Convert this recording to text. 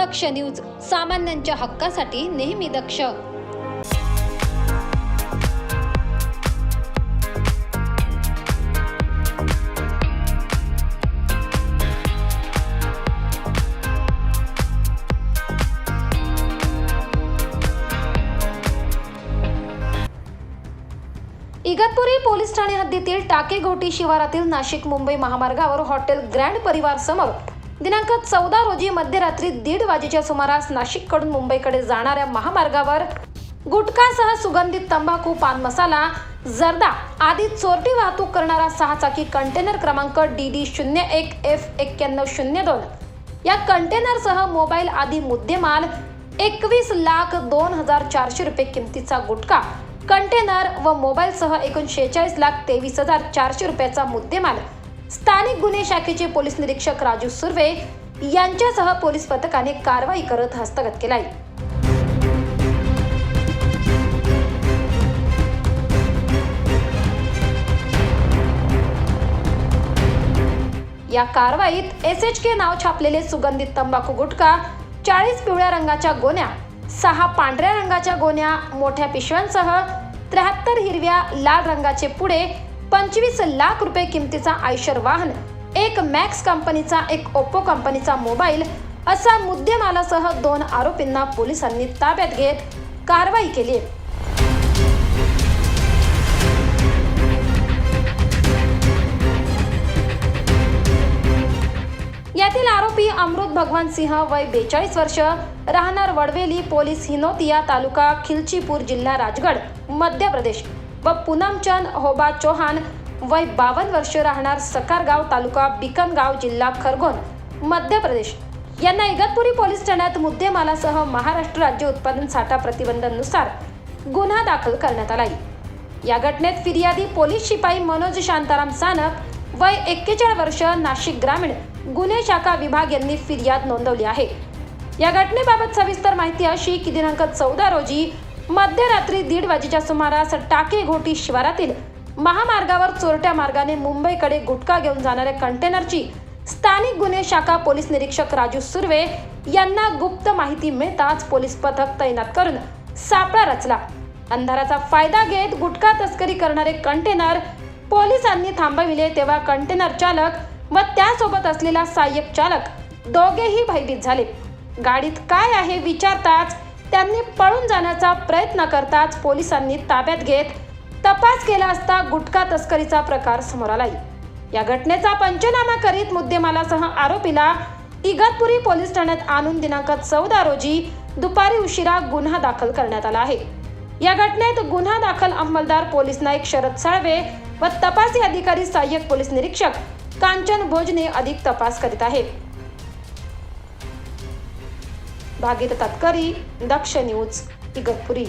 दक्ष news सामान्यांच्या हक्कासाठी नेहमी दक्ष. इगतपुरी पोलीस ठाणे हद्दीतील टाकेगोटी शिवारातील नाशिक मुंबई महामार्गावर हॉटेल ग्रँड परिवार समोर दिनांक चौदा रोजी मध्यरात्री दीड वाजेच्या सुमारास नाशिककडून मुंबईकडे जाणाऱ्या महामार्गावर गुटखासह सुगंधित तंबाखू पान मसाला जर्दा आदी चोरटी वाहतूक करणारा सहा चाकी कंटेनर क्रमांक डी डी शून्य एक एफ एक्क्याण्णव शून्य दोन. या कंटेनरसह मोबाईल आदी मुद्देमाल एकवीस लाख दोन हजार चारशे रुपये किमतीचा गुटखा कंटेनर व मोबाईलसह एकूण शेहेचाळीस लाख तेवीस हजार चारशे रुपयाचा मुद्देमाल स्थानिक गुन्हे शाखेचे पोलीस निरीक्षक राजू सुर्वे यांच्यासह पोलीस पथकाने कारवाई करत हस्तगत केलाय. या कारवाईत एस एच के नाव छापलेले सुगंधित तंबाखू गुटखा चाळीस पिवळ्या रंगाच्या गोण्या सहा पांढऱ्या रंगाच्या गोण्या मोठ्या पिशव्यांसह त्र्याहत्तर हिरव्या लाल रंगाचे पुढे पंचवीस लाख रुपये किमतीचा आयशर वाहन एक मॅक्स कंपनीचा एक ओप्पो कंपनीचा मोबाईल असा मुद्देमालासह दोन आरोपींना पोलिसांनी ताब्यात घेत कारवाई केली आहे. यातील आरोपी अमृत भगवान सिंह वय बेचाळीस वर्ष राहणार वडवेली पोलीस हिनोतिया तालुका खिलचीपूर जिल्हा राजगड मध्य प्रदेश. व पूनमचंद होबा चौहान वय बावन्न वर्ष राहणार सकारगाव तालुका बिकनगाव जिल्हा खरगोन मध्य प्रदेश. यांना इगतपुरी पोलीस ठाण्यात मुद्देमालासह महाराष्ट्र राज्य उत्पादन साठा प्रतिबंधानुसार गुन्हा दाखल करण्यात आलाय या घटनेत फिर्यादी पोलीस शिपाई मनोज शांताराम सानप वय एक्केचाळीस वर्ष नाशिक ग्रामीण गुन्हे शाखा विभाग यांनी फिर्याद नोंदवली आहे. या घटनेबाबत सविस्तर माहिती अशी की दिनांक चौदा रोजी मध्यरात्री दीड वाजेच्या सुमारास टाके घोटी शिवारातील महामार्गावर चोरट्या मार्गाने मुंबईकडे गुटखा घेऊन जाणाऱ्या कंटेनरची स्थानिक गुन्हे शाखा पोलीस निरीक्षक राजू सुर्वे यांना गुप्त माहिती मिळताच पोलीस पथक तैनात करून सापळा रचला. अंधाराचा फायदा घेत गुटखा तस्करी करणारे कंटेनर पोलिसांनी थांबविले तेव्हा कंटेनर चालक व त्यासोबत असलेला सहाय्यक चालक दोघेही भयभीत झाले. गाडीत काय आहे विचारताच त्यांनी पळून जाण्याचा प्रयत्न करताच पोलिसांनी ताब्यात घेत तपास केला असता गुटखा तस्करीचा प्रकार समोर आलाय. या घटनेचा पंचनामा करीत मुद्देमालासह आरोपीला इगतपुरी पोलीस ठाण्यात आणून दिनांक चौदा रोजी दुपारी उशिरा गुन्हा दाखल करण्यात आला आहे. या घटनेत गुन्हा दाखल अंमलदार पोलीस नाईक शरद साळवे व तपासी अधिकारी सहाय्यक पोलीस निरीक्षक कांचन भोजने अधिक तपास करीत आहेत. भागीरथ तत्करी दक्ष न्यूज इगतपुरी.